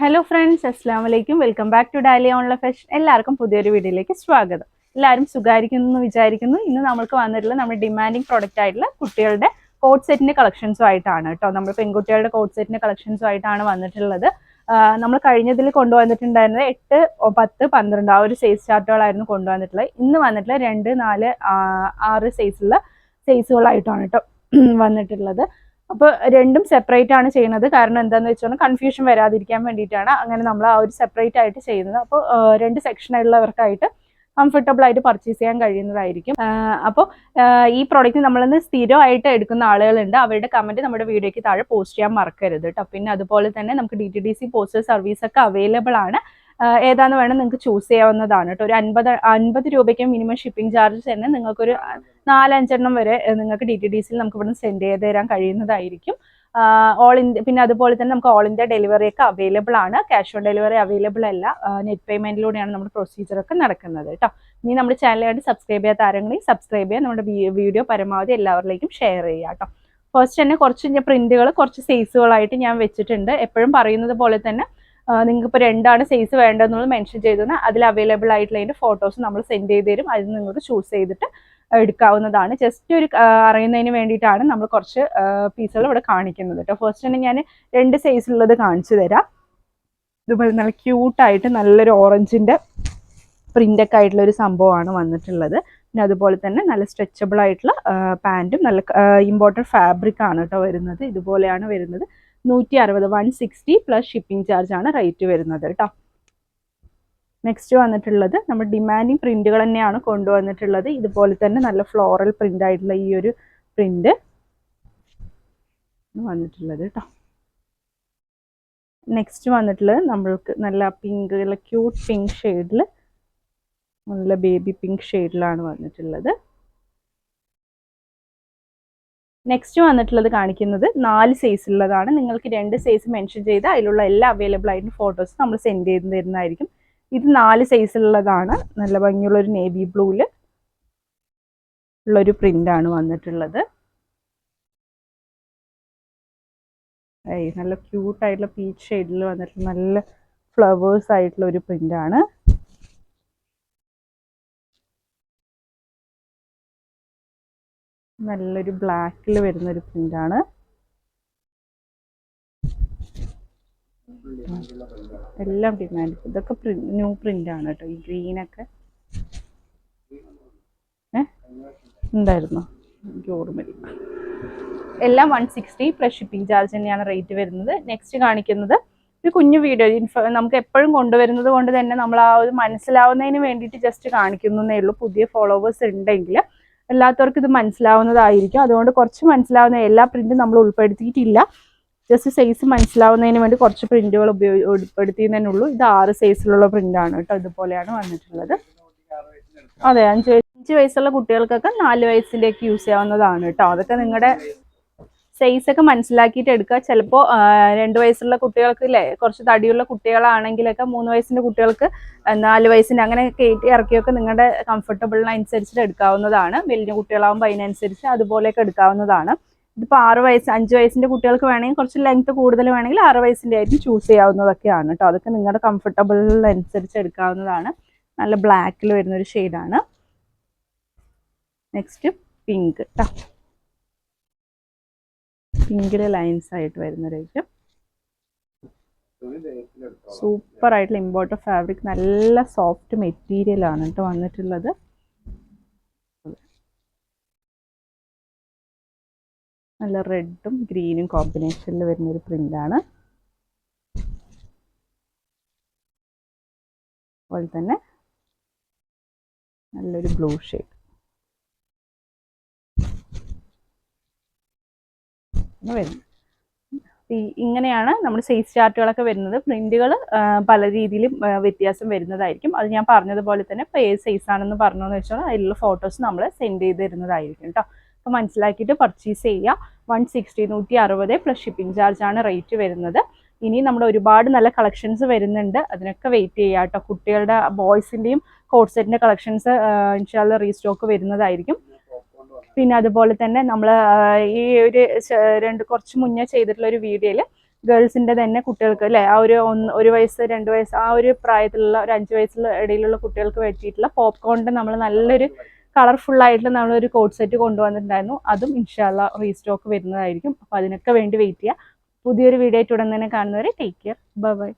Hello friends അസ്സാം വലൈക്കും welcome back to daily online fashion എല്ലാവർക്കും പുതിയൊരു വീഡിയോയിലേക്ക് സ്വാഗതം. എല്ലാവരും സുഖായിരിക്കുന്നു എന്ന് വിചാരിക്കുന്നു. ഇന്ന് നമ്മൾക്ക് വന്നിട്ടുള്ള നമ്മുടെ ഡിമാൻഡിങ് പ്രോഡക്റ്റ് ആയിട്ടുള്ള കുട്ടികളുടെ കോട്ട് സെറ്റിന്റെ കളക്ഷൻസും ആയിട്ടാണ് കേട്ടോ. നമ്മൾ പെൺകുട്ടികളുടെ കോട്ട് സെറ്റിന്റെ കളക്ഷൻസും ആയിട്ടാണ് വന്നിട്ടുള്ളത്. നമ്മൾ കഴിഞ്ഞതിൽ കൊണ്ടുവന്നിട്ടുണ്ടായിരുന്നത് എട്ട് പത്ത് പന്ത്രണ്ട് ആ ഒരു സൈസ് ചാർട്ടുകളായിരുന്നു കൊണ്ടുവന്നിട്ടുള്ളത്. ഇന്ന് വന്നിട്ടുള്ള രണ്ട് നാല് ആറ് സൈസുള്ള സൈസുകളായിട്ടാണ് കേട്ടോ വന്നിട്ടുള്ളത്. അപ്പോൾ രണ്ടും സെപ്പറേറ്റ് ആണ് ചെയ്യുന്നത്. കാരണം എന്താന്ന് വെച്ചാൽ കൺഫ്യൂഷൻ വരാതിരിക്കാൻ വേണ്ടിയിട്ടാണ് അങ്ങനെ നമ്മൾ ആ ഒരു സെപ്പറേറ്റ് ആയിട്ട് ചെയ്യുന്നത്. അപ്പോൾ രണ്ട് സെക്ഷനുള്ളവർക്കായിട്ട് കംഫർട്ടബിൾ ആയിട്ട് പർച്ചേസ് ചെയ്യാൻ കഴിയുന്നതായിരിക്കും. അപ്പോൾ ഈ പ്രോഡക്റ്റ് നമ്മളിന്ന് സ്ഥിരമായിട്ട് എടുക്കുന്ന ആളുകളുണ്ട്. അവരുടെ കമന്റ് നമ്മുടെ വീഡിയോയ്ക്ക് താഴെ പോസ്റ്റ് ചെയ്യാൻ മറക്കരുത് കേട്ടോ പിന്നെ അതുപോലെ തന്നെ നമുക്ക് D T D C postal service ഒക്കെ അവൈലബിൾ ആണ്. ഏതാണെന്ന് വേണം നിങ്ങൾക്ക് ചൂസ് ചെയ്യാവുന്നതാണ് കേട്ടോ ഒരു അൻപത് അൻപത് രൂപയ്ക്ക് മിനിമം ഷിപ്പിംഗ് ചാർജ് തന്നെ നിങ്ങൾക്കൊരു നാലഞ്ചെണ്ണം വരെ നിങ്ങൾക്ക് ഡി ടി ഡി സിയിൽ നമുക്ക് ഇവിടുന്ന് സെൻഡ് ചെയ്ത് തരാൻ കഴിയുന്നതായിരിക്കും. ഓൾ ഇന്ത്യ പിന്നെ അതുപോലെ തന്നെ നമുക്ക് ഓൾ ഇന്ത്യ ഡെലിവറി ഒക്കെ അവൈലബിൾ ആണ്. ക്യാഷ് ഓൺ ഡെലിവറി അവൈലബിൾ അല്ല. നെറ്റ് പേയ്മെന്റിലൂടെയാണ് നമ്മുടെ പ്രൊസീജിയർ ഒക്കെ നടക്കുന്നത് കേട്ടോ. ഇനി നമ്മുടെ ചാനലായിട്ട് സബ്സ്ക്രൈബ് ചെയ്യാത്ത ആരെങ്കിലും സബ്സ്ക്രൈബ് ചെയ്യുക നമ്മുടെ വീഡിയോ പരമാവധി എല്ലാവരിലേക്കും ഷെയർ ചെയ്യുക കേട്ടോ. ഫസ്റ്റ് തന്നെ കുറച്ച് ഞാൻ പ്രിന്റുകൾ കുറച്ച് സൈസുകളായിട്ട് ഞാൻ വെച്ചിട്ടുണ്ട്. എപ്പോഴും പറയുന്നത് പോലെ തന്നെ നിങ്ങൾക്ക് ഇപ്പോൾ രണ്ടാണ് സൈസ് വേണ്ടതെന്നുള്ളത് മെൻഷൻ ചെയ്തതെന്ന് അതിൽ അവൈലബിൾ ആയിട്ടുള്ള അതിന്റെ ഫോട്ടോസ് നമ്മൾ സെൻഡ് ചെയ്ത് തരും. അതിൽ നിങ്ങൾക്ക് ചൂസ് ചെയ്തിട്ട് എടുക്കാവുന്നതാണ്. ജസ്റ്റ് ഒരു അറിയുന്നതിന് വേണ്ടിയിട്ടാണ് നമ്മൾ കുറച്ച് പീസുകൾ ഇവിടെ കാണിക്കുന്നത് കേട്ടോ. ഫസ്റ്റ് തന്നെ ഞാൻ രണ്ട് സൈസിലുള്ളത് കാണിച്ചു തരാം. ഇതുപോലെ നല്ല ക്യൂട്ടായിട്ട് നല്ലൊരു ഓറഞ്ചിന്റെ പ്രിന്റൊക്കെ ആയിട്ടുള്ള ഒരു സംഭവമാണ് വന്നിട്ടുള്ളത്. പിന്നെ അതുപോലെ തന്നെ നല്ല സ്ട്രെച്ചബിൾ ആയിട്ടുള്ള പാന്റും നല്ല ഇമ്പോർട്ടന്റ് ഫാബ്രിക് ആണ് കേട്ടോ വരുന്നത്. ഇതുപോലെയാണ് വരുന്നത്. നൂറ്റി അറുപത് one sixty plus shipping charge ആണ് റേറ്റ് വരുന്നത് കേട്ടോ. നെക്സ്റ്റ് വന്നിട്ടുള്ളത് നമ്മൾ ഡിമാൻഡിങ് പ്രിന്റുകൾ തന്നെയാണ് കൊണ്ടുവന്നിട്ടുള്ളത്. ഇതുപോലെ തന്നെ നല്ല ഫ്ലോറൽ പ്രിന്റ് ആയിട്ടുള്ള ഈ ഒരു പ്രിന്റ് വന്നിട്ടുള്ളത് കേട്ടോ നെക്സ്റ്റ് വന്നിട്ടുള്ളത് നമ്മൾക്ക് നല്ല പിങ്ക് നല്ല ക്യൂട്ട് പിങ്ക് ഷെയ്ഡിൽ നല്ല ബേബി പിങ്ക് ഷെയ്ഡിലാണ് വന്നിട്ടുള്ളത്. നെക്സ്റ്റ് വന്നിട്ടുള്ളത് കാണിക്കുന്നത് നാല് സൈസ് ഉള്ളതാണ്. നിങ്ങൾക്ക് രണ്ട് സൈസ് മെൻഷൻ ചെയ്ത് അതിലുള്ള എല്ലാ അവൈലബിൾ ആയിട്ടുള്ള ഫോട്ടോസ് നമ്മൾ സെൻഡ് ചെയ്ത് തരുന്നതായിരിക്കും. ഇത് നാല് സൈസിലുള്ളതാണ് നല്ല ഭംഗിയുള്ള ഒരു നേവി ബ്ലൂവിൽ ഉള്ളൊരു ആണ് വന്നിട്ടുള്ളത്. ഏയ് നല്ല ക്യൂട്ട് ആയിട്ടുള്ള പീച്ച് ഷെയ്ഡിൽ വന്നിട്ടുള്ള നല്ല ഫ്ലവേഴ്സ് ആയിട്ടുള്ള ഒരു പ്രിന്റ് ആണ്. നല്ലൊരു ബ്ലാക്കിൽ വരുന്ന ഒരു പ്രിന്റ് ആണ് എല്ലാം ഡിമാൻഡ് ഇതൊക്കെ ന്യൂ പ്രിന്റ് ആണ് കേട്ടോ. ഈ ഗ്രീനൊക്കെ ഉണ്ടായിരുന്നോ? ഓർമ്മയില്ല. എല്ലാം one sixty plus shipping charge തന്നെയാണ് റേറ്റ് വരുന്നത്. നെക്സ്റ്റ് കാണിക്കുന്നത് ഒരു കുഞ്ഞു വീഡിയോ ഇൻഫോ നമുക്ക് എപ്പോഴും കൊണ്ടുവരുന്നത് കൊണ്ട് തന്നെ നമ്മൾ ആ ഒരു മനസ്സിലാവുന്നതിന് വേണ്ടിയിട്ട് ജസ്റ്റ് കാണിക്കുന്നേ ഉള്ളൂ. പുതിയ ഫോളോവേഴ്സ് ഉണ്ടെങ്കിൽ എല്ലാത്തവർക്കും ഇത് മനസ്സിലാവുന്നതായിരിക്കും. അതുകൊണ്ട് കുറച്ച് മനസ്സിലാവുന്ന എല്ലാ പ്രിന്റും നമ്മൾ ഉൾപ്പെടുത്തിയിട്ടില്ല. ജസ്റ്റ് സൈസ് മനസ്സിലാവുന്നതിന് വേണ്ടി കുറച്ച് പ്രിന്റുകൾ ഉപയോഗി ഉൾപ്പെടുത്തിയെന്നേ ഉള്ളൂ ഇത് ആറ് സൈസിലുള്ള പ്രിന്റാണ് കേട്ടോ ഇതുപോലെയാണ് വന്നിട്ടുള്ളത്. അതെ അഞ്ച് അഞ്ച് വയസ്സുള്ള കുട്ടികൾക്കൊക്കെ നാല് വയസ്സിലേക്ക് യൂസ് ചെയ്യാവുന്നതാണ് കേട്ടോ. അതൊക്കെ നിങ്ങളുടെ സൈസ് ഒക്കെ മനസ്സിലാക്കിയിട്ട് എടുക്കുക. ചിലപ്പോൾ രണ്ട് വയസ്സുള്ള കുട്ടികൾക്ക് ഇല്ലേ കുറച്ച് തടിയുള്ള കുട്ടികളാണെങ്കിലൊക്കെ മൂന്ന് വയസ്സിന്റെ കുട്ടികൾക്ക് നാല് വയസ്സിന്റെ അങ്ങനെ കയറ്റി ഇറക്കിയൊക്കെ നിങ്ങളുടെ കംഫർട്ടബിളിനനുസരിച്ചിട്ട് എടുക്കാവുന്നതാണ്. വലിയ കുട്ടികളാകുമ്പോൾ അതിനനുസരിച്ച് അതുപോലെയൊക്കെ എടുക്കാവുന്നതാണ്. ഇതിപ്പോൾ ആറ് വയസ്സ് അഞ്ച് വയസ്സിന്റെ കുട്ടികൾക്ക് വേണമെങ്കിൽ കുറച്ച് ലെങ്ത് കൂടുതൽ വേണമെങ്കിൽ ആറ് വയസ്സിന്റെ ആയിട്ട് ചൂസ് ചെയ്യാവുന്നതൊക്കെയാണ് കേട്ടോ അതൊക്കെ നിങ്ങളുടെ കംഫർട്ടബിളിനനുസരിച്ച് എടുക്കാവുന്നതാണ്. നല്ല ബ്ലാക്കിൽ വരുന്ന ഒരു ഷെയ്ഡാണ് നെക്സ്റ്റ് പിങ്ക് കേട്ടോ പിങ്കിലെ ലൈൻസ് ആയിട്ട് വരുന്ന ഒരു ഐറ്റം സൂപ്പർ ആയിട്ടുള്ള ഇമ്പോർട്ട് ഫാബ്രിക് നല്ല സോഫ്റ്റ് മെറ്റീരിയൽ ആണ് കേട്ടോ വന്നിട്ടുള്ളത്. നല്ല റെഡും ഗ്രീനും കോമ്പിനേഷനിൽ വരുന്ന ഒരു പ്രിന്റ് ആണ് അതുപോലെ തന്നെ നല്ലൊരു ബ്ലൂ ഷെയ്ഡ്. വരുന്നത് ഈ ഇങ്ങനെയാണ് നമ്മുടെ സൈസ് ചാർട്ടുകളൊക്കെ വരുന്നത്. പ്രിന്റുകൾ പല രീതിയിലും വ്യത്യാസം വരുന്നതായിരിക്കും. അത് ഞാൻ പറഞ്ഞതുപോലെ തന്നെ ഇപ്പോൾ ഏത് സൈസ് ആണെന്ന് പറഞ്ഞതെന്ന് വെച്ചാൽ അതിലുള്ള ഫോട്ടോസ് നമ്മൾ സെൻഡ് ചെയ്ത് തരുന്നതായിരിക്കും കേട്ടോ. അപ്പോൾ മനസ്സിലാക്കിയിട്ട് പർച്ചേസ് ചെയ്യുക വൺ സിക്സ്റ്റി നൂറ്റി അറുപത് പ്ലസ് ഷിപ്പിംഗ് ചാർജാണ് റേറ്റ് വരുന്നത്. ഇനി നമ്മൾ ഒരുപാട് നല്ല കളക്ഷൻസ് വരുന്നുണ്ട്. അതിനൊക്കെ വെയിറ്റ് ചെയ്യുക കേട്ടോ. കുട്ടികളുടെ ബോയ്സിന്റെയും കോട്ട് സെറ്റിന്റെ കളക്ഷൻസ് ഇൻഷാല്ല റീസ്റ്റോക്ക് വരുന്നതായിരിക്കും. പിന്നെ അതുപോലെ തന്നെ നമ്മൾ ഈ ഒരു രണ്ട് കുറച്ച് മുന്നേ ചെയ്തിട്ടുള്ള ഒരു വീഡിയോയിൽ ഗേൾസിന്റെ തന്നെ കുട്ടികൾക്ക് അല്ലേ ആ ഒരു ഒന്ന് ഒരു വയസ്സ് രണ്ട് വയസ്സ് ആ ഒരു പ്രായത്തിലുള്ള ഒരു അഞ്ച് വയസ്സിലുള്ള ഇടയിലുള്ള കുട്ടികൾക്ക് പറ്റിയിട്ടുള്ള പോപ്കോണിന്റെ നമ്മൾ നല്ലൊരു കളർഫുൾ ആയിട്ടുള്ള നമ്മളൊരു കോഡ് സെറ്റ് കൊണ്ടുവന്നിട്ടുണ്ടായിരുന്നു. അതും ഇൻഷാല്ല റീസ്റ്റോക്ക് വരുന്നതായിരിക്കും. അപ്പോൾ അതിനൊക്കെ വേണ്ടി വെയിറ്റ് ചെയ്യുക പുതിയൊരു വീഡിയോ ആയിട്ട് ഉടൻ തന്നെ കാണുന്നവരെ ടേക്ക് കെയർ ബൈ